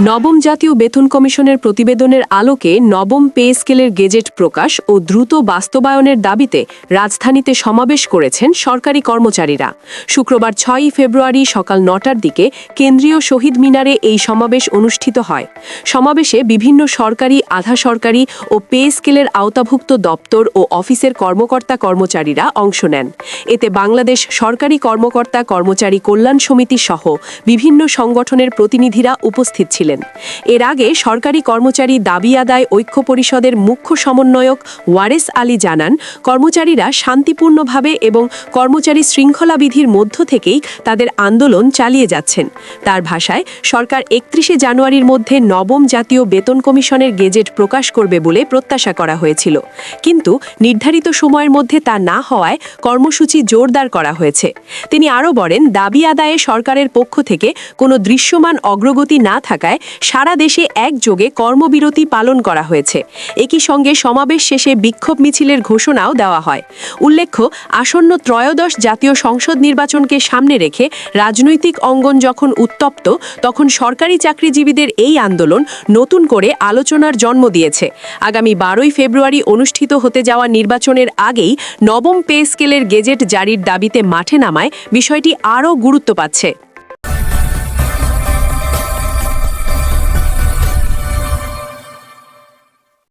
নবম জাতীয় বেতন কমিশনের প্রতিবেদনের আলোকে নবম পে স্কেলের গেজেট প্রকাশ ও দ্রুত বাস্তবায়নের দাবিতে রাজধানীতে সমাবেশ করেছেন সরকারি কর্মচারীরা। শুক্রবার ছয়ই ফেব্রুয়ারি সকাল নটার দিকে কেন্দ্রীয় শহীদ মিনারে এই সমাবেশ অনুষ্ঠিত হয়। সমাবেশে বিভিন্ন সরকারি, আধা সরকারি ও পে স্কেলের আওতাভুক্ত দপ্তর ও অফিসের কর্মকর্তা কর্মচারীরা অংশ নেন। এতে বাংলাদেশ সরকারি কর্মকর্তা কর্মচারী কল্যাণ সমিতি সহ বিভিন্ন সংগঠনের প্রতিনিধিরা উপস্থিত ছিলেন। এর আগে সরকারি কর্মচারী দাবি আদায় ঐক্য পরিষদের মুখ্য সমন্বয়ক ওয়ারেস আলী জানান, কর্মচারীরা শান্তিপূর্ণভাবে এবং কর্মচারী শৃঙ্খলা বিধির মধ্য থেকেই তাদের আন্দোলন চালিয়ে যাচ্ছেন। তার ভাষায়, সরকার একত্রিশে জানুয়ারির মধ্যে নবম জাতীয় বেতন কমিশনের গেজেট প্রকাশ করবে বলে প্রত্যাশা করা হয়েছিল। কিন্তু নির্ধারিত সময়ের মধ্যে তা না হওয়ায় কর্মসূচি জোরদার করা হয়েছে। তিনি আরও বলেন, দাবি আদায়ে সরকারের পক্ষ থেকে কোনো দৃশ্যমান অগ্রগতি না থাকায় সারা দেশে একযোগে কর্মবিরতি পালন করা হয়েছে। একই সঙ্গে সমাবেশ শেষে বিক্ষোভ মিছিলের ঘোষণাও দেওয়া হয়। উল্লেখ্য, আসন্ন ত্রয়োদশ জাতীয় সংসদ নির্বাচনকে সামনে রেখে রাজনৈতিক অঙ্গন যখন উত্তপ্ত, তখন সরকারি চাকরিজীবীদের এই আন্দোলন নতুন করে আলোচনার জন্ম দিয়েছে। আগামী বারোই ফেব্রুয়ারি অনুষ্ঠিত হতে যাওয়া নির্বাচনের আগেই নবম পে স্কেলের গেজেট জারির দাবিতে মাঠে নামায়, বিষয়টি আরও গুরুত্ব পাচ্ছে।